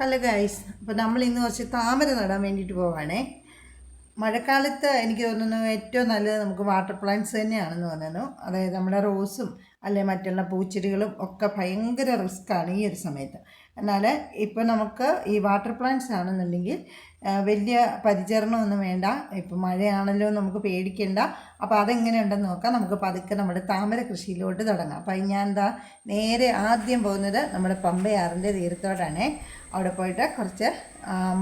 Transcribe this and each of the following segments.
Hello guys അപ്പോൾ നമ്മൾ ഇന്ന് കുറച്ച് താമര നടാൻ വേണ്ടിയിട്ട് പോവാണേ. മഴക്കാലത്ത് എനിക്ക് തോന്നുന്നു ഏറ്റവും നല്ലത് നമുക്ക് വാട്ടർ പ്ലാന്റ്സ് തന്നെയാണെന്ന് തോന്നുന്നു. അതായത് നമ്മുടെ റോസും അല്ലെ മറ്റുള്ള പൂച്ചെടികളും ഒക്കെ ഭയങ്കര റിസ്ക്കാണ് ഈ ഒരു സമയത്ത്. എന്നാൽ ഇപ്പോൾ നമുക്ക് ഈ വാട്ടർ പ്ലാന്റ്സ് ആണെന്നുണ്ടെങ്കിൽ വലിയ പരിചരണമൊന്നും വേണ്ട. ഇപ്പോൾ മഴയാണല്ലോ നമുക്ക് പേടിക്കേണ്ട. അപ്പോൾ അതെങ്ങനെയുണ്ടെന്ന് നോക്കാം. നമുക്ക് പതുക്കെ നമ്മുടെ താമര കൃഷിയിലോട്ട് തുടങ്ങാം. അപ്പോൾ ഞാൻ എന്താ നേരെ ആദ്യം പോകുന്നത് നമ്മുടെ പമ്പയാറിന്റെ തീരത്തോടാണ് അവിടെ പോയിട്ട് കുറച്ച്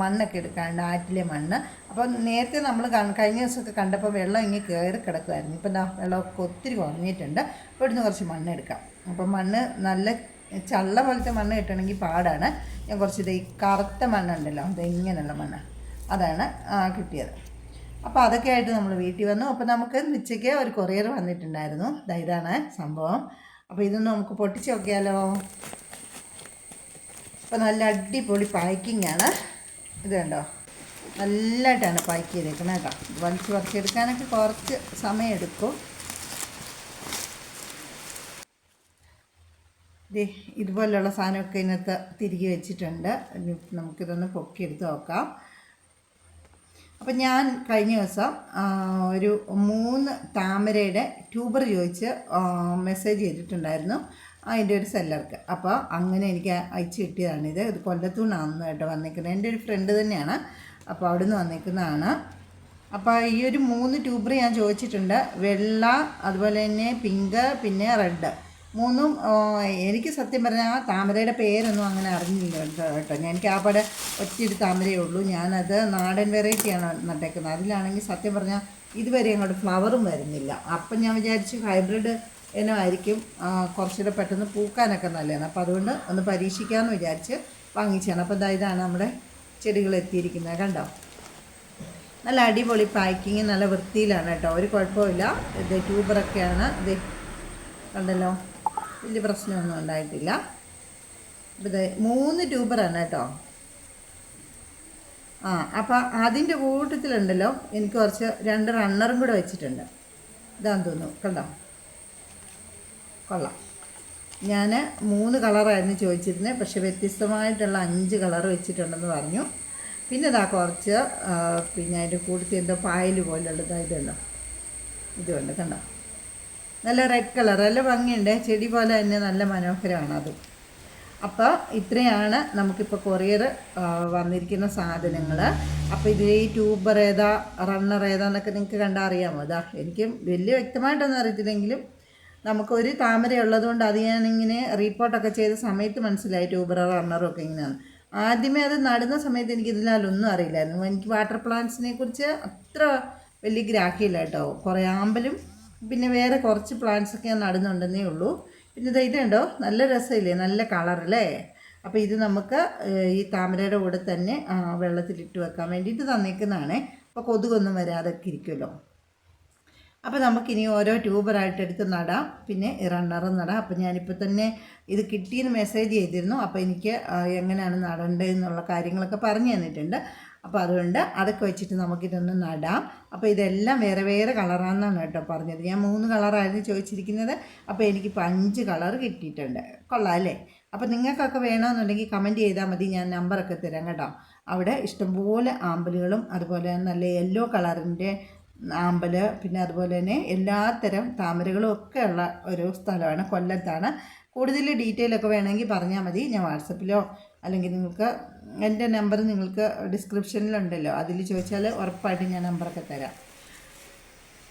മണ്ണൊക്കെ എടുക്കാണ്ട് ആറ്റിലെ മണ്ണ്. അപ്പോൾ നേരത്തെ നമ്മൾ കഴിഞ്ഞ ദിവസമൊക്കെ കണ്ടപ്പോൾ വെള്ളം ഇങ്ങനെ കയറി കിടക്കുമായിരുന്നു ഇപ്പം എന്താ വെള്ളമൊക്കെ ഒത്തിരി കുറഞ്ഞിട്ടുണ്ട്. ഇവിടുന്ന് കുറച്ച് മണ്ണ് എടുക്കാം മണ്ണ് നല്ല ചള്ള പോലത്തെ മണ്ണ് കിട്ടണമെങ്കിൽ പാടാണ്. ഞാൻ കുറച്ച് ഇത് ഈ കറുത്ത മണ്ണുണ്ടല്ലോ അത് ഇങ്ങനെയുള്ള മണ്ണ്. അതാണ് കിട്ടിയത്. അപ്പോൾ അതൊക്കെ ആയിട്ട് നമ്മൾ വീട്ടിൽ വന്നു. അപ്പോൾ നമുക്ക് ഉച്ചയ്ക്ക് ഒരു കൊറിയർ വന്നിട്ടുണ്ടായിരുന്നു. ഇതാണ് സംഭവം. അപ്പോൾ ഇതൊന്ന് നമുക്ക് പൊട്ടിച്ച് നോക്കിയാലോ? അപ്പോൾ നല്ല അടിപൊളി പാക്കിംഗ് ആണ്. ഇത് കണ്ടോ? നല്ലതായിട്ടാണ് പാക്ക് ചെയ്തേക്കുന്നത് കേട്ടോ. വലിച്ച് പറിച്ചെടുക്കാനൊക്കെ കുറച്ച് സമയം ദേ ഇതുപോലുള്ള സാധനമൊക്കെ ഇതിനകത്ത് തിരികെ വെച്ചിട്ടുണ്ട്. നമുക്കിതൊന്ന് പൊക്കിയെടുത്ത് നോക്കാം. അപ്പം ഞാൻ കഴിഞ്ഞ ദിവസം ഒരു മൂന്ന് താമരയുടെ ട്യൂബർ ചോദിച്ച് മെസ്സേജ് ചെയ്തിട്ടുണ്ടായിരുന്നു അതിന്റെ ഒരു സെല്ലർക്ക്. അപ്പോൾ അങ്ങനെ എനിക്ക് അയച്ചു കിട്ടിയതാണിത് ഇത്. കൊല്ലത്തൂന്നാണ് കേട്ടോ വന്നിരിക്കുന്നത്. എന്റെ ഒരു ഫ്രണ്ട് തന്നെയാണ്. അപ്പോൾ അവിടുന്ന് വന്നിരിക്കുന്നതാണ്. അപ്പോൾ ഈ ഒരു മൂന്ന് ട്യൂബർ ഞാൻ ചോദിച്ചിട്ടുണ്ട്. വെള്ള അതുപോലെ തന്നെ പിങ്ക് പിന്നെ റെഡ്. മൂന്നും എനിക്ക് സത്യം പറഞ്ഞാൽ ആ താമരയുടെ പേരൊന്നും അങ്ങനെ അറിഞ്ഞില്ല കേട്ടോ. ഞാൻ എനിക്ക് ആ പടെ ഒറ്റയൊരു താമരയേ ഉള്ളൂ. ഞാനത് നാടൻ വെറൈറ്റിയാണ് നട്ടേക്കുന്നത്. അതിലാണെങ്കിൽ സത്യം പറഞ്ഞാൽ ഇതുവരെ അങ്ങോട്ട് ഫ്ലവറും വരുന്നില്ല. അപ്പം ഞാൻ വിചാരിച്ചു ഹൈബ്രിഡ് ഇനമായിരിക്കും. കുറച്ചുകൂടെ പെട്ടെന്ന് പൂക്കാനൊക്കെ നല്ലതാണ്. അപ്പോൾ അതുകൊണ്ട് ഒന്ന് പരീക്ഷിക്കാമെന്ന് വിചാരിച്ച് വാങ്ങിച്ചാണ് അപ്പോൾ ഇതാ ഇതാണ് നമ്മുടെ ചെടികൾ എത്തിയിരിക്കുന്നത്. കണ്ടോ? നല്ല അടിപൊളി പാക്കിങ് നല്ല വൃത്തിയിലാണ് കേട്ടോ. ഒരു കുഴപ്പമില്ല ഇത് ട്യൂബറൊക്കെയാണ് ഇത് കണ്ടല്ലോ. വലിയ പ്രശ്നമൊന്നും ഉണ്ടായിട്ടില്ല. ഇത് മൂന്ന് ട്യൂബറാണ് കേട്ടോ. ആ അപ്പോൾ അതിന്റെ കൂട്ടത്തിലുണ്ടല്ലോ. എനിക്ക് കുറച്ച് രണ്ട് റണ്ണറും കൂടെ വെച്ചിട്ടുണ്ട്. ഇതാന്ന് തോന്നുന്നു. കണ്ടോ? കൊള്ളാം. ഞാൻ മൂന്ന് കളറായിരുന്നു ചോദിച്ചിരുന്നത് പക്ഷേ വ്യത്യസ്തമായിട്ടുള്ള അഞ്ച് കളർ വെച്ചിട്ടുണ്ടെന്ന് പറഞ്ഞു. പിന്നെ ഇതാ കുറച്ച് പിന്നെ അതിന്റെ കൂട്ടത്തിൽ എന്തോ പായൽ പോലുള്ളത് ഇതുണ്ടോ? ഇതുണ്ട്. കണ്ടോ? നല്ല റെഡ് കളർ നല്ല ഭംഗിയുണ്ട്. ചെടി പോലെ തന്നെ നല്ല മനോഹരമാണ് അത് അപ്പോൾ ഇത്രയാണ് നമുക്കിപ്പോൾ കൊറിയർ വന്നിരിക്കുന്ന സാധനങ്ങൾ അപ്പോൾ ഇതിൽ ഈ ട്യൂബർ ഏതാ റണ്ണർ ഏതാന്നൊക്കെ നിങ്ങൾക്ക് കണ്ടാൽ അറിയാമോ? അതാ എനിക്കും വലിയ വ്യക്തമായിട്ടൊന്നും അറിയത്തില്ലെങ്കിലും നമുക്കൊരു താമര ഉള്ളതുകൊണ്ട് അത് ഞാനിങ്ങനെ റീപ്പോർട്ടൊക്കെ ചെയ്ത സമയത്ത് മനസ്സിലായി ട്യൂബർ റണ്ണറും ഒക്കെ ഇങ്ങനെയാണ്. ആദ്യമേ അത് നടുന്ന സമയത്ത് എനിക്ക് ഇതിലൊന്നും അറിയില്ലായിരുന്നു. എനിക്ക് വാട്ടർ പ്ലാന്റ്സിനെ കുറിച്ച് അത്ര വലിയ ഗ്രാഹ്യമില്ല കേട്ടോ. കുറേ ആമ്പലും പിന്നെ വേറെ കുറച്ച് പ്ലാന്റ്സ് ഒക്കെ ഞാൻ നടുന്നുണ്ടെന്നേ ഉള്ളൂ. പിന്നെ ഇത് ഇതുണ്ടോ നല്ല രസമില്ലേ? നല്ല കളറല്ലേ അപ്പോൾ ഇത് നമുക്ക് ഈ താമരയുടെ കൂടെ തന്നെ വെള്ളത്തിലിട്ട് വെക്കാൻ വേണ്ടിയിട്ട് തന്നേക്കുന്നതാണേ. അപ്പോൾ കൊതുകൊന്നും വരാതൊക്കെ ഇരിക്കുമല്ലോ. അപ്പോൾ നമുക്കിനി ഓരോ ട്യൂബറായിട്ട് എടുത്ത് നടാം. പിന്നെ റണ്ണറും നടാം. അപ്പോൾ ഞാനിപ്പോൾ തന്നെ ഇത് കിട്ടിയെന്ന് മെസ്സേജ് ചെയ്തിരുന്നു. അപ്പോൾ എനിക്ക് എങ്ങനെയാണ് നടേണ്ടതെന്നുള്ള കാര്യങ്ങളൊക്കെ പറഞ്ഞു തന്നിട്ടുണ്ട്. അപ്പോൾ അതുകൊണ്ട് അതൊക്കെ വെച്ചിട്ട് നമുക്കിതൊന്ന് നടാം. അപ്പോൾ ഇതെല്ലാം വേറെ വേറെ കളറാണെന്നാണ് കേട്ടോ പറഞ്ഞത്. ഞാൻ മൂന്ന് കളറായിരുന്നു ചോദിച്ചിരിക്കുന്നത്. അപ്പോൾ എനിക്ക് അഞ്ച് കളർ കിട്ടിയിട്ടുണ്ട്. കൊള്ളാം അല്ലേ? അപ്പോൾ നിങ്ങൾക്കൊക്കെ വേണമെന്നുണ്ടെങ്കിൽ കമന്റ് ചെയ്താൽ മതി. ഞാൻ നമ്പറൊക്കെ തരാം കേട്ടോ. അവിടെ ഇഷ്ടംപോലെ ആമ്പലുകളും അതുപോലെ നല്ല യെല്ലോ കളറിന്റെ ആമ്പൽ പിന്നെ അതുപോലെ തന്നെ എല്ലാത്തരം താമരകളും ഒക്കെ ഉള്ള ഒരു സ്ഥലമാണ് കൊല്ലത്താണ്. കൂടുതൽ ഡീറ്റെയിൽ ഒക്കെ വേണമെങ്കിൽ പറഞ്ഞാൽ മതി. ഞാൻ വാട്സപ്പിലോ അല്ലെങ്കിൽ നിങ്ങൾക്ക് എന്റെ നമ്പർ നിങ്ങൾക്ക് ഡിസ്ക്രിപ്ഷനിലുണ്ടല്ലോ. അതിൽ ചോദിച്ചാൽ ഉറപ്പായിട്ട് ഞാൻ നമ്പറൊക്കെ തരാം.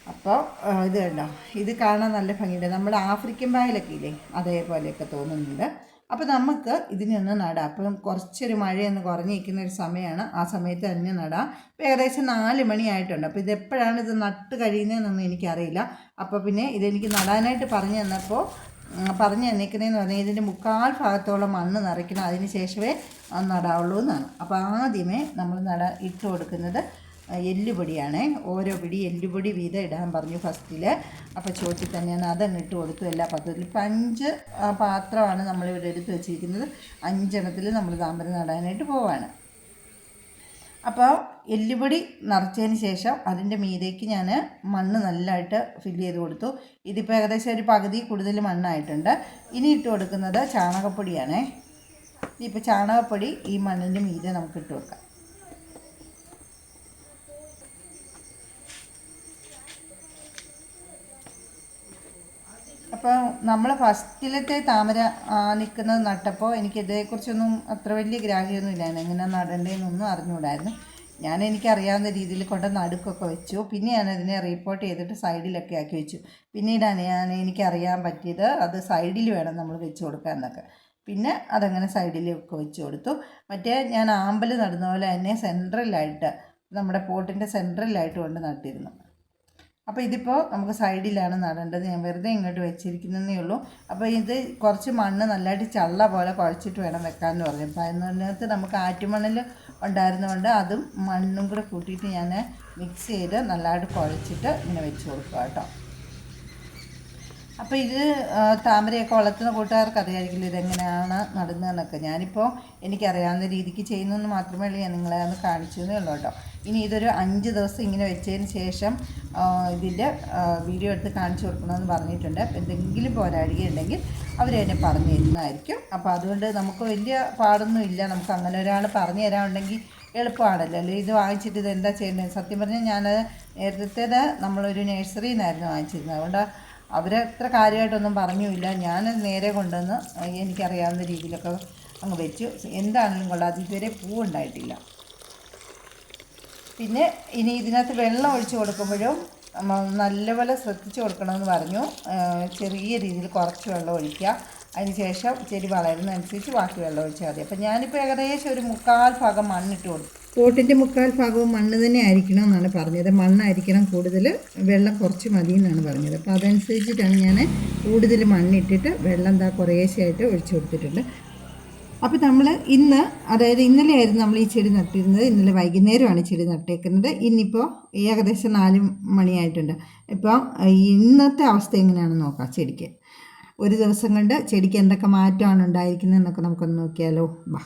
അപ്പോൾ ഇത് കണ്ടോ? ഇത് കാണാൻ നല്ല ഭംഗിയുണ്ട്. നമ്മുടെ ആഫ്രിക്കൻ പായലൊക്കെ ഇല്ലേ? അതേപോലെയൊക്കെ തോന്നുന്നുണ്ട്. അപ്പോൾ നമുക്ക് ഇതിനൊന്ന് നടാം. അപ്പം കുറച്ചൊരു മഴയൊന്ന് കുറഞ്ഞിരിക്കുന്ന ഒരു സമയമാണ്. ആ സമയത്ത് തന്നെ നടാം. ഇപ്പോൾ ഏകദേശം നാല് മണിയായിട്ടുണ്ട്. അപ്പോൾ ഇതെപ്പോഴാണ് ഇത് നട്ട് കഴിയുന്നതെന്നൊന്നും എനിക്കറിയില്ല. അപ്പോൾ പിന്നെ ഇതെനിക്ക് നടാനായിട്ട് പറഞ്ഞു തന്നപ്പോൾ പറഞ്ഞു തന്നിരിക്കുന്നതെന്ന് പറഞ്ഞാൽ ഇതിന്റെ മുക്കാൽ ഭാഗത്തോളം മണ്ണ് നിറയ്ക്കണം. അതിന് ശേഷമേ നടാവുള്ളൂ എന്നാണ്. അപ്പോൾ ആദ്യമേ നമ്മൾ നട ഇട്ട് കൊടുക്കുന്നത് എല്ലുപൊടിയാണ്. ഓരോ പിടി എല്ലുപൊടി വീതം ഇടാൻ പറഞ്ഞു ഫസ്റ്റിൽ അപ്പോൾ ചോദിച്ചു തന്നെയാണ് അതങ്ങ് ഇട്ട് കൊടുത്തു എല്ലാ പാത്രത്തിലും. ഇപ്പം അഞ്ച് പാത്രമാണ് നമ്മളിവിടെ എടുത്ത് വെച്ചിരിക്കുന്നത്. അഞ്ചെണ്ണത്തിൽ നമ്മൾ താമര നടാനായിട്ട് പോവാണ്. അപ്പോൾ എല്ലുപൊടി നിറച്ചതിന് ശേഷം അതിന്റെ മീതേക്ക് ഞാൻ മണ്ണ് നല്ലതായിട്ട് ഫില്ല് ചെയ്ത് കൊടുത്തു. ഇതിപ്പോൾ ഏകദേശം ഒരു പകുതി കൂടുതൽ മണ്ണായിട്ടുണ്ട്. ഇനി ഇട്ട് കൊടുക്കുന്നത് ചാണകപ്പൊടിയാണേ. ഇനിയിപ്പോൾ ചാണകപ്പൊടി ഈ മണ്ണിന്റെ മീതെ നമുക്ക് ഇട്ട് വെക്കാം. അപ്പോൾ നമ്മൾ ഫസ്റ്റിലത്തെ താമര നിൽക്കുന്നത് നട്ടപ്പോൾ എനിക്ക് ഇതേക്കുറിച്ചൊന്നും അത്ര വലിയ ഗ്രാഹ്യമൊന്നും ഇല്ലായിരുന്നു. എങ്ങനെ നടണ്ടേന്നൊന്നും അറിഞ്ഞുകൂടായിരുന്നു ഞാൻ എനിക്കറിയാവുന്ന രീതിയിൽ കൊണ്ട് നടുക്കൊക്കെ വെച്ചു. പിന്നെ ഞാൻ അതിനെ റിപ്പോർട്ട് ചെയ്തിട്ട് സൈഡിലൊക്കെ ആക്കി വെച്ചു. പിന്നീടാണ് ഞാൻ എനിക്കറിയാൻ പറ്റിയത് അത് സൈഡിൽ വേണം നമ്മൾ വെച്ച് കൊടുക്കാൻ എന്നൊക്കെ പിന്നെ അതങ്ങനെ സൈഡിലൊക്കെ വെച്ച് കൊടുത്തു. മറ്റേ ഞാൻ ആമ്പൽ നടുന്ന പോലെ തന്നെ സെൻട്രലായിട്ട് നമ്മുടെ പോട്ടിന്റെ സെൻട്രലായിട്ട് കൊണ്ട് നട്ടിരുന്നു. അപ്പോൾ ഇതിപ്പോൾ നമുക്ക് സൈഡിലാണ് നടേണ്ടത്. ഞാൻ വെറുതെ ഇങ്ങോട്ട് വെച്ചിരിക്കുന്നതേ ഉള്ളൂ. അപ്പോൾ ഇത് കുറച്ച് മണ്ണ് നല്ലതായിട്ട് ചള്ള പോലെ കുഴച്ചിട്ട് വേണം വെക്കാമെന്ന് പറഞ്ഞു. അപ്പോൾ അതിനകത്ത് നമുക്ക് ആറ്റുമണ്ണിൽ ഉണ്ടായിരുന്നതുകൊണ്ട് അതും മണ്ണും കൂടെ കൂട്ടിയിട്ട് ഞാൻ മിക്സ് ചെയ്ത് നല്ലതായിട്ട് കുഴച്ചിട്ട് ഇങ്ങനെ വെച്ച് കൊടുക്കുക കേട്ടോ. അപ്പോൾ ഇത് താമരയൊക്കെ വളർത്തുന്ന കൂട്ടുകാർക്ക് അറിയാമായിരിക്കില്ല ഇതെങ്ങനെയാണ് നടുന്നതെന്നൊക്കെ ഞാനിപ്പോൾ എനിക്കറിയാവുന്ന രീതിക്ക് ചെയ്യുന്നതെന്ന് മാത്രമേ ഉള്ളൂ. ഞാൻ നിങ്ങളെ ഒന്ന് കാണിച്ചതേ ഉള്ളൂ കേട്ടോ. ഇനി ഇതൊരു അഞ്ച് ദിവസം ഇങ്ങനെ വെച്ചതിന് ശേഷം ഇതിന്റെ വീഡിയോ എടുത്ത് കാണിച്ചു കൊടുക്കണമെന്ന് പറഞ്ഞിട്ടുണ്ട്. എന്തെങ്കിലും പോരാടുകയുണ്ടെങ്കിൽ അവർ എന്നെ പറഞ്ഞു തരുന്നതായിരിക്കും അപ്പോൾ അതുകൊണ്ട് നമുക്ക് വലിയ പാടൊന്നും ഇല്ല. നമുക്ക് അങ്ങനെ ഒരാൾ പറഞ്ഞു തരാനുണ്ടെങ്കിൽ എളുപ്പമാണല്ലോ. അല്ലേ ഇത് വാങ്ങിച്ചിട്ട് ഇത് എന്താ ചെയ്യേണ്ടത് സത്യം പറഞ്ഞാൽ ഞാൻ നേരത്തേത് നമ്മളൊരു നഴ്സറിയിൽ നിന്നായിരുന്നു വാങ്ങിച്ചിരുന്നത്. അതുകൊണ്ട് അവരത്ര കാര്യമായിട്ടൊന്നും പറഞ്ഞുമില്ല. ഞാൻ നേരെ കൊണ്ടുവന്ന് എനിക്കറിയാവുന്ന രീതിയിലൊക്കെ അങ്ങ് വെച്ചു. എന്താണെങ്കിലും കൊള്ളാം. ഇതുവരെ പൂവുണ്ടായിട്ടില്ല. പിന്നെ ഇനി ഇതിനകത്ത് വെള്ളം ഒഴിച്ച് കൊടുക്കുമ്പോഴും നല്ലപോലെ ശ്രദ്ധിച്ച് കൊടുക്കണമെന്ന് പറഞ്ഞു. ചെറിയ രീതിയിൽ കുറച്ച് വെള്ളം ഒഴിക്കുക. അതിനുശേഷം ചെടി വളരുന്നതനുസരിച്ച് ബാക്കി വെള്ളം ഒഴിച്ചാൽ മതി. അപ്പം ഞാനിപ്പോൾ ഏകദേശം ഒരു മുക്കാൽ ഭാഗം മണ്ണിട്ട് കൊടുത്തു. പോട്ടിന്റെ മുക്കാൽ ഭാഗവും മണ്ണ് തന്നെ ആയിരിക്കണം എന്നാണ് പറഞ്ഞത്. മണ്ണായിരിക്കണം കൂടുതൽ വെള്ളം കുറച്ച് മതി എന്നാണ് പറഞ്ഞത്. അപ്പോൾ അതനുസരിച്ചിട്ടാണ് ഞാൻ കൂടുതൽ മണ്ണിട്ടിട്ട് വെള്ളം എന്താ കുറേശ്ശെയായിട്ട് ഒഴിച്ചു കൊടുത്തിട്ടുണ്ട്. അപ്പോൾ നമ്മൾ ഇന്ന് അതായത് ഇന്നലെ ആയിരുന്നു നമ്മൾ ഈ ചെടി നട്ടിരുന്നത്. ഇന്നലെ വൈകുന്നേരമാണ് ചെടി നട്ടേക്കുന്നത്. ഇന്നിപ്പോൾ ഏകദേശം നാല് മണിയായിട്ടുണ്ട്. ഇപ്പോൾ ഇന്നത്തെ അവസ്ഥ എങ്ങനെയാണെന്ന് നോക്കാം ചെടിക്ക്. ഒരു ദിവസം കൊണ്ട് ചെടിക്ക് എന്തൊക്കെ മാറ്റമാണ് ഉണ്ടായിരിക്കുന്നത് എന്നൊക്കെ നമുക്കൊന്ന് നോക്കിയാലോ. വാ.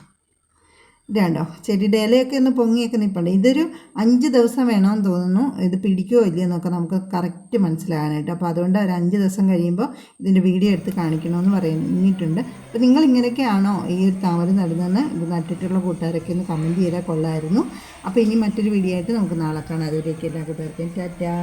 ഇതാണ്ടോ ചെടിയുടെ ഇലയൊക്കെ ഒന്ന് പൊങ്ങിയൊക്കെ നിൽപ്പുണ്ട് ഇതൊരു അഞ്ച് ദിവസം വേണമെന്ന് തോന്നുന്നു. ഇത് പിടിക്കുമോ ഇല്ലയോ എന്നൊക്കെ നമുക്ക് കറക്റ്റ് മനസ്സിലാകാനായിട്ട്. അപ്പോൾ അതുകൊണ്ട് ഒരു അഞ്ച് ദിവസം കഴിയുമ്പോൾ ഇതിന്റെ വീഡിയോ എടുത്ത് കാണിക്കണമെന്ന് പറഞ്ഞിട്ടുണ്ട് അപ്പോൾ നിങ്ങൾ ഇങ്ങനെയൊക്കെയാണോ ഈ ഒരു താമര നടുന്നതെന്ന് ഇത് നട്ടിട്ടുള്ള കൂട്ടുകാരൊക്കെ ഒന്ന് കമന്റ് ചെയ്താൽ കൊള്ളായിരുന്നു. അപ്പോൾ ഇനി മറ്റൊരു വീഡിയോ ആയിട്ട് നമുക്ക് നാളെ കാണാം. അതിലേക്ക് എല്ലാ കൂട്ടുകാർക്കും ടാറ്റാ.